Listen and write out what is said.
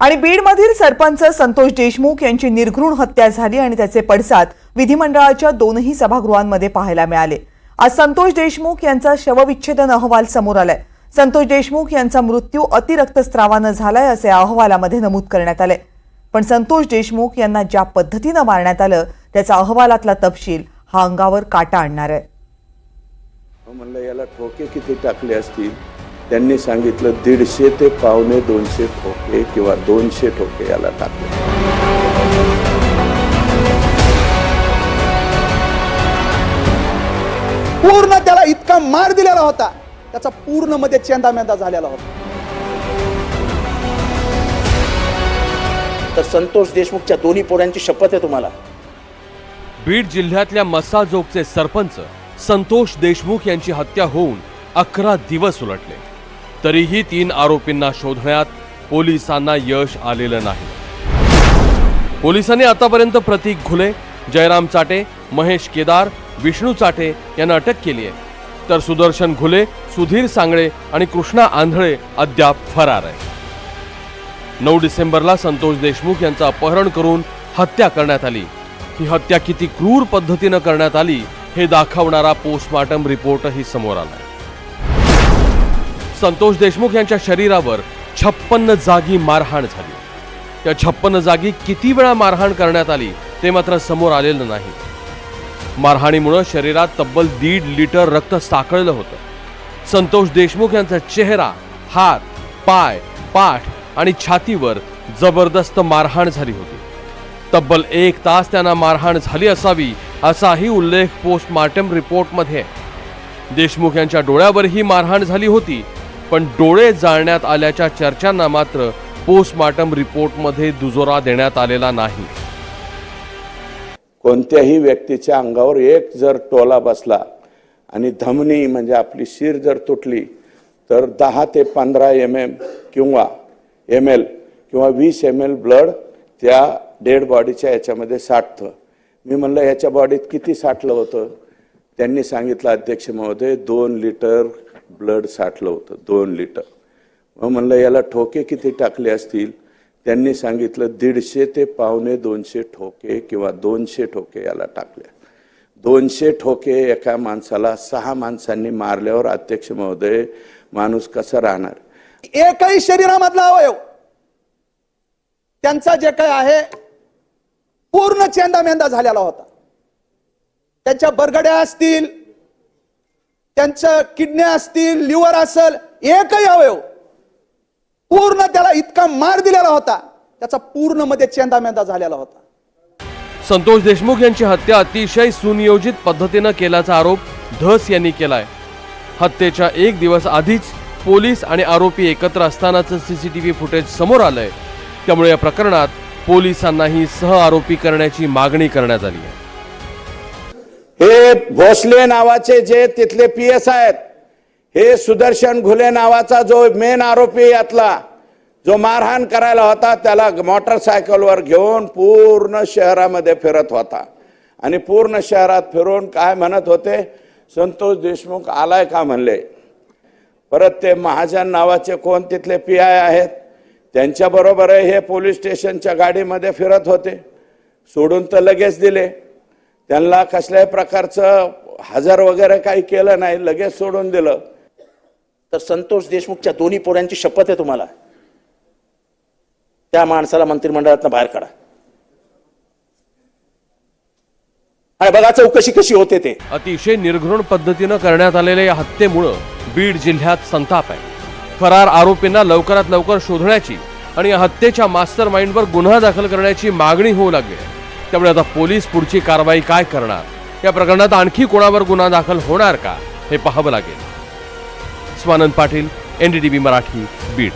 आणि बीडमधील सरपंच संतोष देशमुख यांची निर्घृण हत्या झाली आणि त्याचे पडसाद विधिमंडळाच्या दोनही सभागृहांमध्ये पाहायला मिळाले. आज संतोष देशमुख यांचा शवविच्छेदन अहवाल समोर आलाय. संतोष देशमुख यांचा मृत्यू अतिरक्तस्रावानं झालाय असे अहवालामध्ये नमूद करण्यात आले पण संतोष देशमुख यांना ज्या पद्धतीनं मारण्यात आलं त्याचा अहवालातला तपशील हा अंगावर काटा आणणार आहे. हो, म्हणलं याला ठोके किती टाकले असतील? त्यांनी सांगितलं दीडशे ते पावणे दोनशे ठोके किंवा दोनशे ठोके याला टाकले. पूर्ण त्याला इतका मार दिलेला होता. त्याचा पूर्णमध्ये चेंदामेंदा झालेला होता. तर संतोष देशमुखच्या दोन्ही पोरांची शपथ आहे तुम्हाला. बीड जिल्ह्यातल्या मसाजोगचे सरपंच संतोष देशमुख यांची हत्या होऊन अकरा दिवस उलटले. तरीही तीन आरोपींना शोधण्यात पोलिसांना यश आलेलं नाही. पोलिसांनी आतापर्यंत प्रतीक घुले जयराम चाटे महेश केदार विष्णू चाटे यांना अटक केली आहे. तर सुदर्शन घुले सुधीर सांगळे आणि कृष्णा आंधळे अद्याप फरार आहे नऊ डिसेंबरला संतोष देशमुख यांचं अपहरण करून हत्या करण्यात आली. ही हत्या किती क्रूर पद्धतीनं करण्यात आली हे दाखवणारा पोस्टमॉर्टम रिपोर्टही समोर आला संतोष देशमुख यांच्या शरीरावर छप्पन्न जागी मारहाण झाली. त्या छप्पन्न जागी किती वेळा मारहाण करण्यात आली ते मात्र समोर आलेलं नाही. मारहाणीमुळं शरीरात तब्बल दीड लिटर रक्त साकळलं होतं. संतोष देशमुख यांचा चेहरा हात पाय पाठ आणि छातीवर जबरदस्त मारहाण झाली होती. तब्बल एक तास त्यांना मारहाण झाली असावी असाही उल्लेख पोस्टमार्टम रिपोर्टमध्ये देशमुख यांच्या डोळ्यावरही मारहाण झाली होती पण डोळे जाळण्यात आल्याच्या चर्चांना मात्र पोस्टमार्टम रिपोर्टमध्ये दुजोरा देण्यात आलेला नाही. कोणत्याही व्यक्तीच्या अंगावर एक जर टोला बसला आणि धमनी म्हणजे आपली शिर जर तुटली तर दहा ते पंधरा एम एम किंवा एम एल किंवा वीस एम एल ब्लड त्या डेड बॉडीच्या याच्यामध्ये साठतं. मी म्हणलं ह्याच्या बॉडीत किती साठलं होतं? त्यांनी सांगितलं अध्यक्ष महोदय दोन लिटर ब्लड साठलं होतं दोन लिटर. मग म्हणलं याला ठोके किती टाकले असतील? त्यांनी सांगितलं दीडशे ते पावणे दोनशे ठोके किंवा दोनशे ठोके याला टाकले. दोनशे ठोके एका माणसाला सहा माणसांनी मारल्यावर अध्यक्ष महोदय माणूस कसा राहणार? एकही शरीरामधला अवयव त्यांचा जे काय आहे पूर्ण चेंदा मेंदा झालेला होता. त्यांच्या बरगड्या असतील त्यांच्या किडन्या असतील लिव्हर असेल एकही अवयव पूर्ण त्याला इतका मार दिलेला होता. त्याचा पूर्णमध्ये चेंदामेंदा झालेला होता. संतोष देशमुख यांची हत्या अतिशय सुनियोजित पद्धतीनं केल्याचा आरोप धस यांनी केलाय. हत्येच्या एक दिवस आधीच पोलीस आणि आरोपी एकत्र असतानाचं सीसीटीव्ही फुटेज समोर आलंय. त्यामुळे या प्रकरणात पोलिसांनाही सह आरोपी करण्याची मागणी करण्यात आली आहे. हे भोसले नावाचे जे तिथले पी एस आहेत हे सुदर्शन घुले नावाचा जो मेन आरोपी यातला जो मारहाण करायला होता त्याला मोटरसायकलवर घेऊन पूर्ण शहरामध्ये फिरत होता. आणि पूर्ण शहरात फिरून काय म्हणत होते? संतोष देशमुख आलाय का म्हणले? परत ते महाजन नावाचे कोण तिथले पी आय आहेत? त्यांच्याबरोबर हे पोलीस स्टेशनच्या गाडीमध्ये फिरत होते. सोडून तर लगेच दिले. त्यांना कसल्याही प्रकारचं हजर वगैरे काही केलं नाही लगेच सोडून दिलं. तर संतोष देशमुखच्या दोन्ही पोऱ्यांची शपथ आहे तुम्हाला. त्या माणसाला मंत्रिमंडळातनं बाहेर काढा. आणि बघा चौकशी कशी होते ते. अतिशय निर्घृण पद्धतीनं करण्यात आलेल्या या हत्येमुळं बीड जिल्ह्यात संताप आहे. फरार आरोपींना लवकरात लवकर शोधण्याची आणि हत्येच्या मास्टर माइंडवर गुन्हा दाखल करण्याची मागणी होऊ लागली आहे. त्यामुळे आता पोलीस पुढची कारवाई काय करणार? या प्रकरणात आणखी कोणावर गुन्हा दाखल होणार का? हे पाहावं लागेल. स्वानंद पाटील एनडीटीव्ही मराठी बीड.